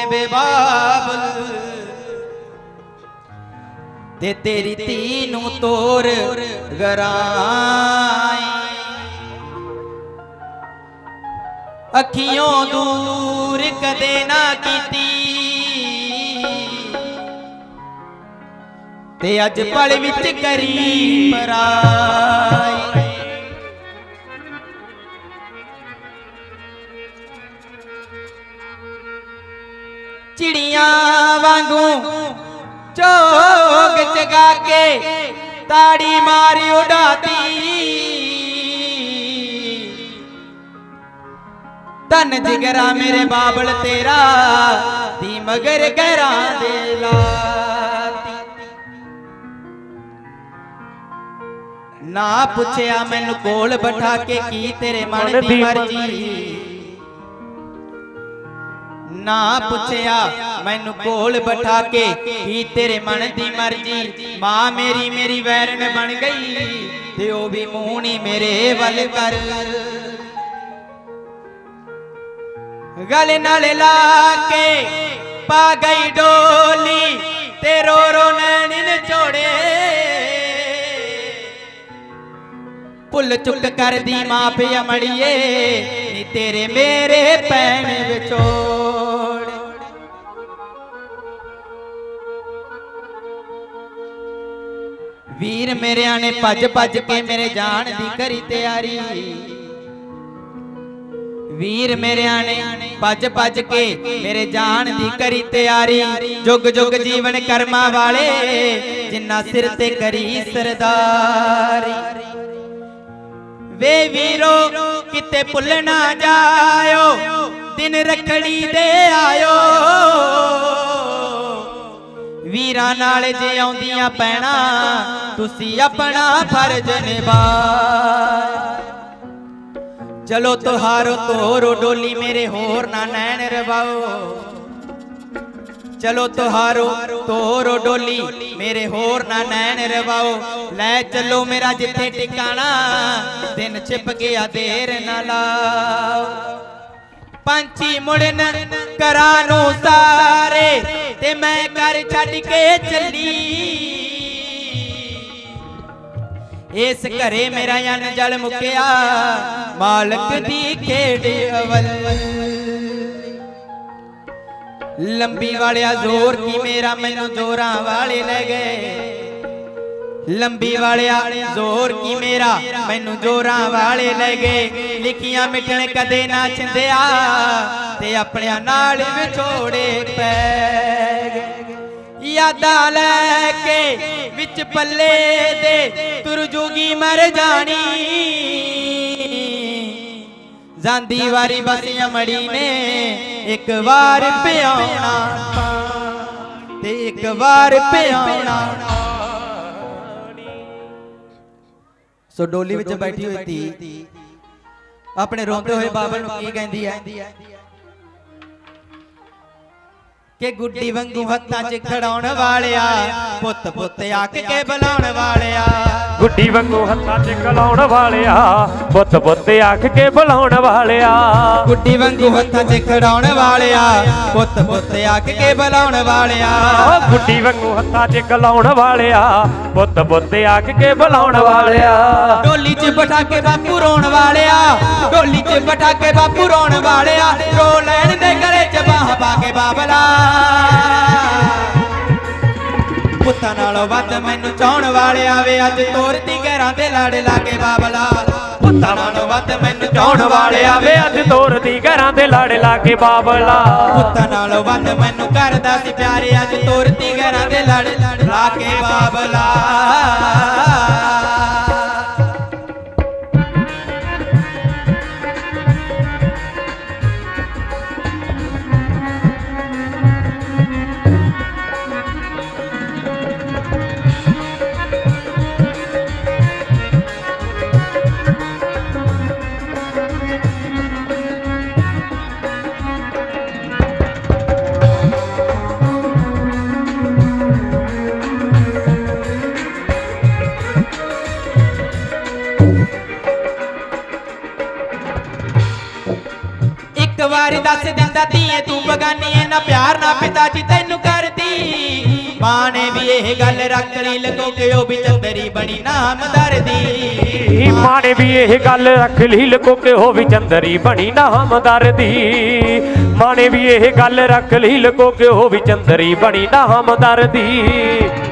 ਹੋਵੇ ਬੇਬਾਬਲ ਤੇ ਤੇਰੀ ਧੀ ਨੂੰ ਤੋਰ ਗਰਾਈ। ਅੱਖੀਆਂ ਦੂਰ ਕਦੇ ਨਾ ਕੀਤੀ। ਤੇ ਅੱਜ ਪਲ ਵਿੱਚ ਕਰੀ ਪਰਾਈ। ਵਾਂਗੂ ਚੋਗ ਚਗਾ ਕੇ ਤਾੜੀ ਮਾਰੀ ਉਡਾਤੀ। ਤਨ ਜਿਗਰਾ ਮੇਰੇ ਬਾਬਲ ਤੇਰਾ ਦੀ ਮਗਰ ਗਹਿਰਾਂ ਦੇ ਲਾਤੀ। ਨਾ ਪੁੱਛਿਆ ਮੈਨੂੰ ਕੋਲ ਬਿਠਾ ਕੇ ਕੀ ਤੇਰੇ ਮਨ ਦੀ ਮਰਜ਼ੀ। ਨਾ ਪੁੱਛਿਆ, ਮੈਨੂੰ ਕੋਲ ਬਿਠਾ ਕੇ ਕੀ ਤੇਰੇ ਮਨ ਦੀ ਮਰਜ਼ੀ, ਮਾਂ ਮੇਰੀ ਮੇਰੀ ਵੈਰਨ ਬਣ ਗਈ, ਤੇ ਉਹ ਵੀ ਮੂੰਹ ਨਹੀਂ ਮੇਰੇ ਵੱਲ ਕਰ। ਗਲੇ ਨਾਲ ਲਾ ਕੇ ਪਾ ਗਈ ਡੋਲੀ ਤੇ ਰੋ ਰੋ ਨੈਣ ਨਿਚੋੜੇ ਭੁੱਲ ਚੁੱਕ ਕਰਦੀ ਮਾਂ ਪਿਆ ਮੜੀਏ ਨੀ ਤੇਰੇ ਮੇਰੇ ਪੈਣ ਵੀਰ ਮੇਰਿਆਂ ਨੇ ਭੱਜ ਭੱਜ ਕੇ ਮੇਰੇ ਜਾਣ ਦੀ ਕਰੀ ਤਿਆਰੀ। ਵੀਰ ਮੇਰਿਆਂ ਨੇ ਭੱਜ ਭੱਜ ਕੇ ਮੇਰੇ ਜਾਣ ਦੀ ਕਰੀ ਤਿਆਰੀ। ਜੁਗ ਜੁਗ ਜੀਵਨ ਕਰਮਾਂ ਵਾਲੇ ਜਿੰਨਾ ਸਿਰ ਤੇ ਕਰੀ ਸਰਦਾਰੀ। ਵੇ ਵੀਰੋ, ਕਿਤੇ ਭੁੱਲ ਨਾ ਜਾਇਓ, ਦਿਨ ਰਖੜੀ ਦੇ ਆਇਓ। ਵੀਰਾਂ ਨਾਲ ਜੇ ਆਉਂਦੀਆਂ ਪੈਣਾ, ਤੁਸੀਂ ਆਪਣਾ ਫਰਜ਼ ਨਿਭਾਓ ਚਲੋ ਤੁਹਾਰੋ ਤੋਰੋ ਡੋਲੀ ਮੇਰੇ ਹੋਰ ਨਾ ਨੈਣ ਰਵਾਓ। ਚਲੋ ਤੁਹਾਰੋ ਤੋਰੋ ਡੋਲੀ ਮੇਰੇ ਹੋਰ ਨਾ ਨੈਣ ਰਵਾਓ। ਲੈ ਚੱਲੋ ਮੇਰਾ ਜਿੱਥੇ ਟਿਕਾਣਾ, ਦਿਨ ਛਿਪ ਗਿਆ ਦੇਰ ਨਾ ਲਾਓ। ਪੰਛੀ ਮੁੜਨ ਕਰਾਂ ਨੂੰ ਸਾਰੇ ਤੇ ਮੈਂ ਕਰ ਛੱਡ ਕੇ ਚੱਲੀ। ਇਸ ਘਰੇ ਮੇਰਾ ਅਨ ਮੁਕਿਆ, ਮਾਲਕ ਦੀ ਖੇਡ ਅਵਲ। ਲੰਬੀ ਵਾਲਿਆ ਜ਼ੋਰ ਕੀ ਮੇਰਾ, ਮੈਨੂੰ ਜ਼ੋਰਾਂ ਵਾਲੇ ਲੈ ਗਏ। ਲੰਬੀ ਵਾਲਿਆ ਜ਼ੋਰ ਕੀ ਮੇਰਾ, ਮੈਨੂੰ ਜ਼ੋਰਾਂ ਵਾਲੇ ਲੈ ਗਏ। ਲਿਖੀਆਂ ਮਿਟਣ ਕਦੇ ਨਾ ਚਿੰਦਿਆ ਤੇ ਆਪਣਿਆਂ ਨਾਲ ਵਿਛੋੜੇ ਪੈ ਗਏ ਯਾਦਾਂ ਲੈ ਕੇ ਵਿੱਚ ਪੱਲੇ ਦੇ ਤੁਰ ਜੂਗੀ ਮਰ ਜਾਣੀ। ਜਾਂਦੀ ਵਾਰੀ ਬਸੀਆਂ ਮੜੀ ਨੇ ਇੱਕ ਵਾਰ ਪਿਆਉਣਾ ਤੇ ਇੱਕ ਵਾਰ ਪਿਆਉਣਾ। ਸੋ ਡੋਲੀ ਵਿੱਚ ਬੈਠੀ ਹੋਈ ਧੀ। ਆਪਣੇ ਰੋਂਦੇ ਹੋਏ ਬਾਬਲ ਨੂੰ ਕੀ ਕਹਿੰਦੀ ਹੈ? ਕਿ ਗੁੱਡੀ ਵਾਂਗੂ ਹੱਥਾਂ 'ਚ ਖੜਾਉਣ ਵਾਲਿਆ ਪੁੱਤ ਪੁੱਤ ਆਖ ਕੇ ਬੁਲਾਉਣ ਵਾਲਿਆ। ਗੁੱਡੀ ਵਾਂਗੂ ਹੱਥਾਂ 'ਚ ਕਲਾਉਣ ਵਾਲਿਆ ਪੁੱਤ ਪੁੱਤ ਆਖ ਕੇ ਬੁਲਾਉਣ ਵਾਲਿਆ। ਗੁੱਡੀ ਵਾਂਗੂ ਹੱਥਾਂ 'ਚ ਖੜਾਉਣ ਵਾਲਿਆ ਪੁੱਤ ਪੁੱਤ ਆਖ ਕੇ ਬੁਲਾਉਣ ਵਾਲਿਆ। ਓ ਗੁੱਡੀ ਵਾਂਗੂ ਹੱਥਾਂ 'ਚ ਕਲਾਉਣ ਵਾਲਿਆ ਪੁੱਤ ਪੁੱਤ ਆਖ ਕੇ ਬੁਲਾਉਣ ਵਾਲਿਆ। ਢੋਲੀ 'ਚ ਬਿਠਾ ਕੇ ਬਾਪੂ ਰੋਣ ਵਾਲਿਆ ਢੋਲੀ 'ਚ ਬਿਠਾ ਕੇ ਬਾਪੂ ਰੋਣ ਵਾਲਿਆ। ਰੋ ਲੈਣ ਦੇ ਗਲੇ 'ਚ ਬਾਹ ਪਾ ਕੇ ਬਾਬਲਾ। ਪੁੱਤਾਂ ਨਾਲੋਂ ਵੱਧ ਮੈਨੂੰ ਚਾਹਣ ਵਾਲਿਆ ਵੇ, ਅੱਜ ਤੋਰਤੀ ਘਰਾਂ ਦੇ ਲਾੜੇ ਲਾਗੇ ਬਾਬਲਾ। ਪੁੱਤਾਂ ਨਾਲੋਂ ਵੱਧ ਮੈਨੂੰ ਚਾਹਣ ਵਾਲੇ ਆਵੇ ਅੱਜ ਤੋਰਤੀ ਘਰਾਂ ਦੇ ਲਾੜੇ ਲਾਗੇ ਬਾਬਲਾ। ਪੁੱਤਾਂ ਨਾਲੋਂ ਵੱਧ ਮੈਨੂੰ ਕਰਦਾ ਸੀ ਪਿਆਰੇ, ਅੱਜ ਤੋਰਤੀ ਘਰਾਂ ਦੇ ਲਾੜੇ ਲਾ ਕੇ ਬਾਬਲਾ। ਦੱਸ ਦਿੰਦਾ ਧੀਏ ਤੂੰ ਬਗਾਨੀਏ ਇੰਨਾ ਪਿਆਰ ਨਾ ਪਿਤਾ ਜੀ ਤੈਨੂੰ ਕਰਦੀ। ਮਾਂ ਨੇ ਵੀ ਇਹ ਗੱਲ ਰੱਖ ਲਈ ਲਗੋ ਕਿ ਉਹ ਵੀ ਚੰਦਰੀ ਬਣੀ ਨਾਮਦਰ ਦੀ ਮਾਂ ਨੇ ਵੀ ਇਹ ਗੱਲ ਰੱਖ ਲਈ ਲਕੋ ਕਿ ਉਹ ਵੀ ਚੰਦਰੀ ਬਣੀ ਨਾਮਦਰ ਦੀ ਮਾਂ ਨੇ ਵੀ ਇਹ ਗੱਲ ਰੱਖ ਲਈ ਲਕੋ ਕਿ ਉਹ ਵੀ ਚੰਦਰੀ ਬਣੀ ਨਾਮਦਰ ਦੀ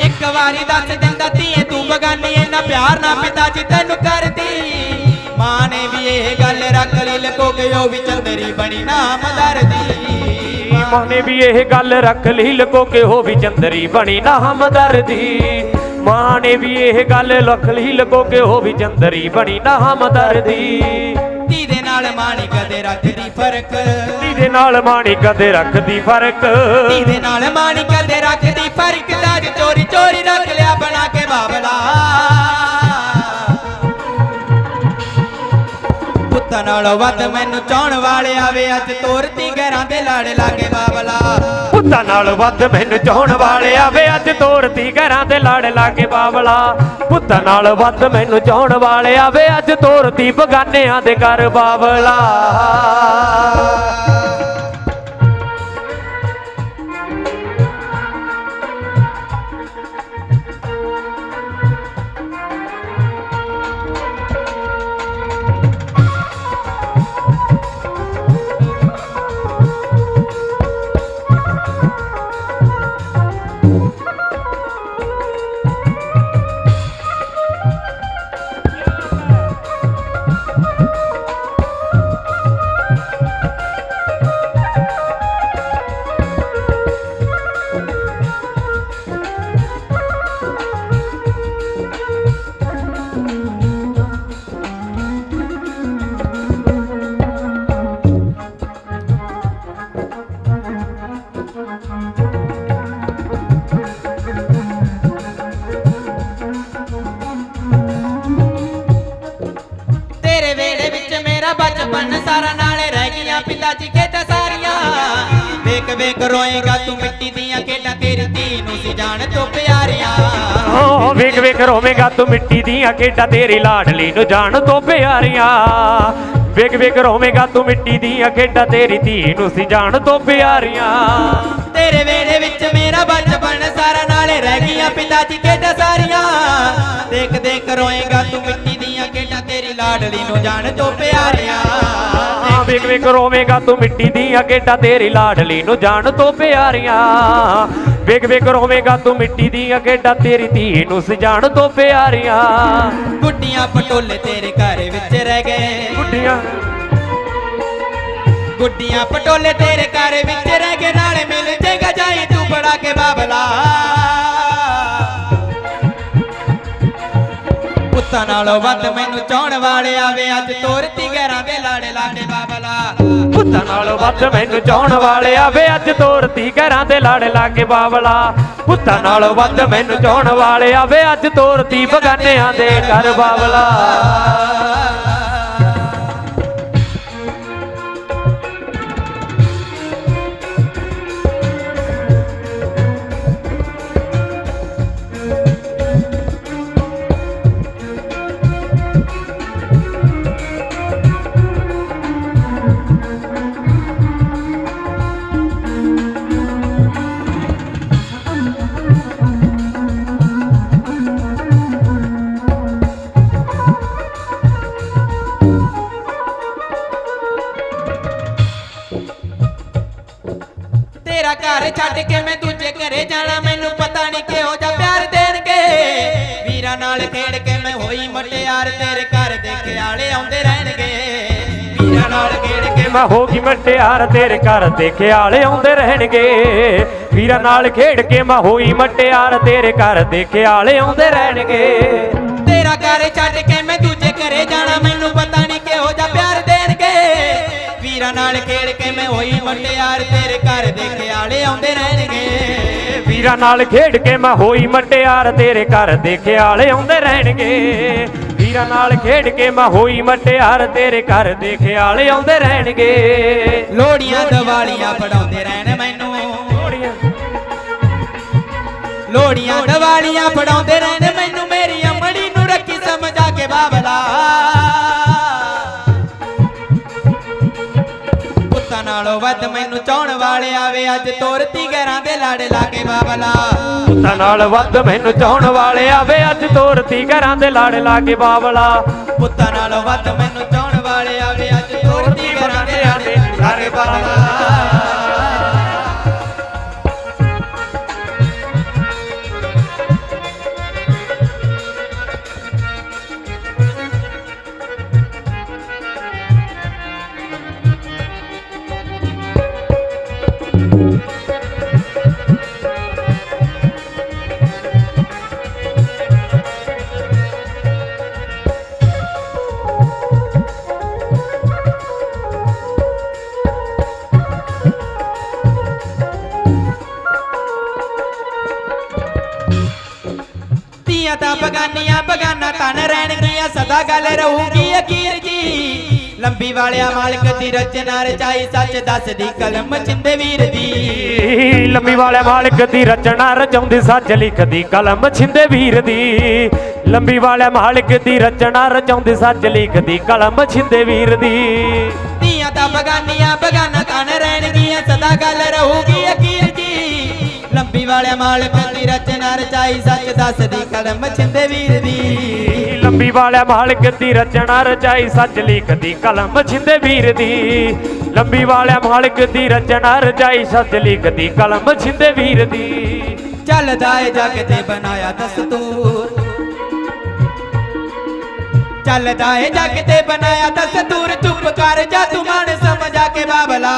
ਇੱਕ ਵਾਰੀ ਦੱਸ ਦਿੰਦਾ ਧੀਏ ਤੂੰ ਬਗਾਨੀ ਇੰਨਾ ਪਿਆਰ ਨਾ ਪਿਤਾ ਜੀ ਤੈਨੂੰ ਕਰਦੀ। ਮਾਂ ਨੇ ਵੀ ਇਹ ਗੱਲ ਰੱਖ ਲਈ ਲਗੋ ਕਿ ਉਹ ਵੀ ਚੰਦਰੀ ਬਣੀ ਨਾਮਦਰ ਦੀ ਮਾਂ ਨੇ ਵੀ ਇਹ ਗੱਲ ਰੱਖ ਲਈ ਲਕੋ ਕਿ ਉਹ ਵੀ ਚੰਦਰੀ ਬਣੀ ਨਾਮਦਰ ਦੀ ਮਾਂ ਨੇ ਵੀ ਇਹ ਗੱਲ ਰੱਖ ਲਈ ਲਕੋ ਕਿ ਉਹ ਵੀ ਚੰਦਰੀ ਬਣੀ ਨਾਮਦਰ ਦੀ ਧੀ ਦੇ ਨਾਲ ਮਾਂ ਨੀ ਕਦੇ ਰੱਖਦੀ ਫ਼ਰਕ। ਧੀ ਨਾਲ ਮਾਣੀ ਕਦੇ ਰੱਖਦੀ ਫ਼ਰਕ। ਧੀ ਦੇ ਨਾਲ ਮਾਂ ਨੀ ਕਦੇ ਰੱਖਦੀ ਫ਼ਰਕ। ਤਾਜ ਚੋਰੀ ਚੋਰੀ ਰੱਖ ਲਿਆ ਬਣਾ ਕੇ ਬਾਬਲਾ। ਪੁੱਤਾਂ ਨਾਲੋਂ ਵੱਧ ਮੈਨੂੰ ਚਾਹਣ ਵਾਲੇ ਆਵੇ। ਅੱਜ ਤੋਰਤੀ ਘਰਾਂ ਦੇ ਲਾੜੇ ਲਾਗੇ ਬਾਬਲਾ। ਪੁੱਤਾਂ ਨਾਲੋਂ ਵੱਧ ਮੈਨੂੰ ਚਾਹਣ ਵਾਲੇ ਆਵੇ। ਅੱਜ ਤੋਰਤੀ ਘਰਾਂ ਦੇ ਲੜ ਲਾਗੇ ਬਾਬਲਾ। ਪੁੱਤਾਂ ਨਾਲੋਂ ਵੱਧ ਮੈਨੂੰ ਚਾਹਣ ਵਾਲੇ ਆਵੇ। ਅੱਜ ਤੋਰਤੀ ਬਗਾਨਿਆਂ ਦੇ ਘਰ ਬਾਬਲਾ। ਪਿਤਾ ਜੀ ਖੇਡਾਂ ਸਾਰੀਆਂ। ਵੇਖ ਵੇਖ ਰੋਏਗਾ ਤੂੰ ਮਿੱਟੀ ਦੀਆਂ ਖੇਡਾਂ ਤੇਰੀ ਧੀ ਨੂੰ ਸੀ ਜਾਣ ਤੋਂ ਪਿਆਰੀਆਂ। ਓ ਵੇਖ ਵੇਖ ਰੋਵੇਂਗਾ ਤੂੰ ਮਿੱਟੀ ਦੀਆਂ ਖੇਡਾਂ ਤੇਰੀ ਲਾਡਲੀ ਨੂੰ ਜਾਣ ਤੋਂ ਪਿਆਰੀਆਂ। ਵੇਖ ਵੇਖ ਰੋਵੇਂਗਾ ਤੂੰ ਮਿੱਟੀ ਦੀਆਂ ਖੇਡਾਂ ਤੇਰੀ ਧੀ ਨੂੰ ਸੀ ਜਾਣ ਤੋਂ ਪਿਆਰੀਆਂ। ਤੇਰੇ ਵੇੜੇ ਵਿੱਚ ਮੇਰਾ ਬਚਪਨ ਸਾਰਾ ਨਾਲੇ ਰਹਿ ਗਈਆਂ ਪਿਤਾ ਜੀ ਖੇਡਾਂ ਸਾਰੀਆਂ। ਦੇਖ ਦੇਖ ਰੋਏਗਾ ਤੂੰ ਮਿੱਟੀ ਤੇਰੀ ਲਾਡਲੀ ਨੂੰ ਜਾਣ ਤੋਂ ਪਿਆਰੀਆਂ। ਆ ਵੇਖ ਵੇਖ ਰੋਵੇਂਗਾ ਤੂੰ ਮਿੱਟੀ ਦੀਆਂ ਖੇਡਾਂ ਤੇਰੀ ਲਾਡਲੀ ਨੂੰ ਜਾਣ ਤੋਂ ਪਿਆਰੀਆਂ। ਵੇਖ ਵੇਖ ਰੋਵੇਂਗਾ ਤੂੰ ਮਿੱਟੀ ਦੀਆਂ ਖੇਡਾਂ ਤੇਰੀ ਧੀ ਨੂੰ ਸੀ ਜਾਣ ਤੋਂ ਪਿਆਰੀਆਂ। ਗੁੱਡੀਆਂ ਪਟੋਲੇ ਤੇਰੇ ਘਰ ਵਿੱਚ ਰਹਿ ਗਏ। ਗੁੱਡੀਆਂ। ਗੁੱਡੀਆਂ ਪਟੋਲੇ ਤੇਰੇ ਘਰ ਵਿੱਚ ਰਹਿ ਗਏ। ਨਾਲੇ ਮਿਲ ਜੇਗਾ ਜਾਈ ਤੂੰ ਬੜਾ ਕੇ ਬਾਬਲਾ। ਪੁੱਤਾਂ ਨਾਲੋਂ ਵੱਧ ਮੈਨੂੰ ਚਾਹਣ ਵਾਲੇ ਆਵੇ। ਅੱਜ ਤੋਰਤੀ ਘਰਾਂ ਦੇ ਲਾੜੇ ਲਾੜੇ ਬਾਬਲਾ। ਪੁੱਤਾਂ ਨਾਲੋਂ ਵੱਧ ਮੈਨੂੰ ਚਾਹਣ ਵਾਲੇ ਆਵੇ। ਅੱਜ ਤੋਰਤੀ ਘਰਾਂ ਦੇ ਲਾੜੇ, ਲਾਗੇ ਬਾਬਲਾ। ਪੁੱਤਾਂ ਨਾਲੋਂ ਵੱਧ ਮੈਨੂੰ ਚਾਹਣ ਵਾਲੇ ਆਵੇ। ਅੱਜ ਤੋਰਤੀ ਬਗਾਨਿਆਂ ਦੇ ਘਰ ਬਾਬਲਾ। ਘਰ ਛੱਡ ਕੇ ਮੈਂ ਦੂਜੇ ਘਰੇ ਜਾਣਾ, ਮੈਨੂੰ ਪਤਾ ਨਹੀਂ ਕਿਹੋ ਜਿਹਾ ਪਿਆਰ ਦੇਣਗੇ। ਵੀਰਾਂ ਨਾਲ ਖੇਡ ਕੇ ਮੈਂ ਹੋਈ ਮਟਿਆਰ, ਤੇਰੇ ਘਰ ਦੇ ਖਿਆਲੇ ਆਉਂਦੇ ਰਹਿਣਗੇ। ਵੀਰਾਂ ਨਾਲ ਖੇਡ ਕੇ ਮੈਂ ਹੋ ਗਈ ਮਟਿਆਰ, ਤੇਰੇ ਘਰ ਦੇ ਖਿਆਲੇ ਆਉਂਦੇ ਰਹਿਣਗੇ। ਵੀਰਾਂ ਨਾਲ ਖੇਡ ਕੇ ਮੈਂ ਹੋਈ ਮਟਿਆਰ, ਤੇਰੇ ਘਰ ਦੇ ਖਿਆਲੇ ਆਉਂਦੇ ਰਹਿਣਗੇ। ਤੇਰਾ ਘਰ ਛੱਡ ਕੇ ਮੈਂ ਦੂਜੇ ਘਰੇ ਜਾਣਾ, ਮੈਨੂੰ ਪਤਾ ਨਹੀਂ ਕਿਹੋ ਜਿਹਾ ਪਿਆਰ ਵੀਰਾਂ ਨਾਲ ਖੇਡ ਕੇ ਮੈਂ ਹੋਈ ਮਟਿਆਰ ਤੇਰੇ ਘਰ ਦੇ ਖਿਆਲੇ ਆਉਂਦੇ ਰਹਿਣਗੇ। ਵੀਰਾਂ ਨਾਲ ਖੇਡ ਕੇ ਮੈਂ ਹੋਈ ਮਟਿਆਰ ਤੇਰੇ ਘਰ ਦੇ ਖਿਆਲੇ ਆਉਂਦੇ ਰਹਿਣਗੇ। ਵੀਰਾਂ ਨਾਲ ਖੇਡ ਕੇ ਮੈਂ ਹੋਈ ਮਟਿਆਰ ਤੇਰੇ ਘਰ ਦੇ ਖਿਆਲੇ ਆਉਂਦੇ ਰਹਿਣਗੇ। ਲੋੜੀਆਂ ਦੀਵਾਲੀਆਂ ਪੜਾਉਂਦੇ ਰਹਿਣ ਮੈਨੂੰ। ਲੋੜੀਆਂ ਲੋੜੀਆਂ ਦੀਵਾਲੀਆਂ ਪੜਾਉਂਦੇ ਰਹਿਣ ਮੈਨੂੰ। ਮੇਰੀ ਅਮੜੀ ਨੂੰ ਰੱਖੀ ਸਮਝਾ ਕੇ ਬਾਬਲਾ। ਪੁੱਤਾਂ ਨਾਲੋਂ ਵੱਧ ਮੈਨੂੰ ਚਾਹਣ ਵਾਲੇ ਆਵੇ। ਅੱਜ ਤੋਰਤੀ ਘਰਾਂ ਦੇ ਲੜ ਲਾਗੇ ਬਾਬਲਾ। ਪੁੱਤਾਂ ਨਾਲ ਵੱਧ ਮੈਨੂੰ ਚਾਹਣ ਵਾਲੇ ਆਵੇ। ਅੱਜ ਤੋਰਤੀ ਘਰਾਂ ਦੇ ਲਾੜ ਲਾਗੇ ਬਾਬਲਾ। ਪੁੱਤਾਂ ਨਾਲੋਂ ਵੱਧ ਮੈਨੂੰ ਚਾਹਣ ਵਾਲੇ ਆਵੇ। ਅੱਜ ਤੋਰਤੀ ਘਰਾਂ ਦੇ ਲੜ ਲਾਗੇ ਬਾਬਲਾ। ਧੀਆਂ ਤਾਂ ਬਗਾਨੀਆਂ ਬਗਾਨਾ ਤਨ ਰਹਿਣਗੀਆਂ ਸਦਾ ਗੱਲ ਰਹੂਗੀ ਅਕੀਰ ਜੀ। ਲੰਬੀ ਵਾਲਿਆ ਮਾਲਕ ਦੀ ਰਚਨਾ ਰਚਾਈ ਸੱਚ ਦੱਸਦੀ ਕਲਮ ਚਿੰਦੇ ਵੀਰ ਦੀ ਲੰਮੀ ਵਾਲੇ ਮਾਲਕ ਦੀ ਰਚਨਾ ਰਚਾਉਂਦੀ ਸੱਚ ਲਿਖਦੀ ਕਲਮ ਛਿੰਦੇ ਵੀਰ ਦੀ ਲੰਬੀ ਵਾਲੇ ਮਾਲਕ ਦੀ ਰਚਨਾ ਰਚਾਉਂਦੀ ਸੱਚ ਲਿਖਦੀ ਕਲਮ ਛਿੰਦੇ ਵੀਰ ਦੀ ਧੀਆਂ ਤਾਂ ਬਗਾਨੀਆਂ ਬਗਾਨਾ ਤਨ ਰਹਿਣਗੀਆਂ ਸਦਾ ਗੱਲ ਰਹੂਗੀ ਅਕੀਰ ਲੰਬੀ ਵਾਲਿਆ ਮਾਲਕ ਦੀ ਰਚਨਾ ਰਚਾਈ ਸੱਚ ਦੱਸਦੀ ਕਲਮ ਚਿੰਦੇ ਵੀਰ ਦੀ। ਲੰਬੀ ਵਾਲੇ ਮਾਲਕ ਦੀ ਰਚਨਾ ਰਚਾਈ ਸੱਚ ਲਿਖਦੀ ਕਲਮ ਛਿੰਦੇ ਵੀਰ ਦੀ। ਲੰਬੀ ਵਾਲੇ ਮਾਲਕ ਦੀ ਰਚਨਾ ਰਚਾਈ ਸੱਚ ਲਿਖਦੀ ਕਲਮ ਛਿੰਦੇ ਵੀਰ ਦੀ। ਚੱਲਦਾ ਏ ਜਗ ਤੇ ਬਣਾਇਆ ਦਸਤੂਰ। ਚੱਲਦਾ ਏ ਜਗ ਤੇ ਬਣਾਇਆ ਦਸਤੂਰ। ਚੁੱਪ ਕਰ ਜਾ ਤੂੰ ਮਨ ਸਮਝਾ ਕੇ ਬਾਬਲਾ।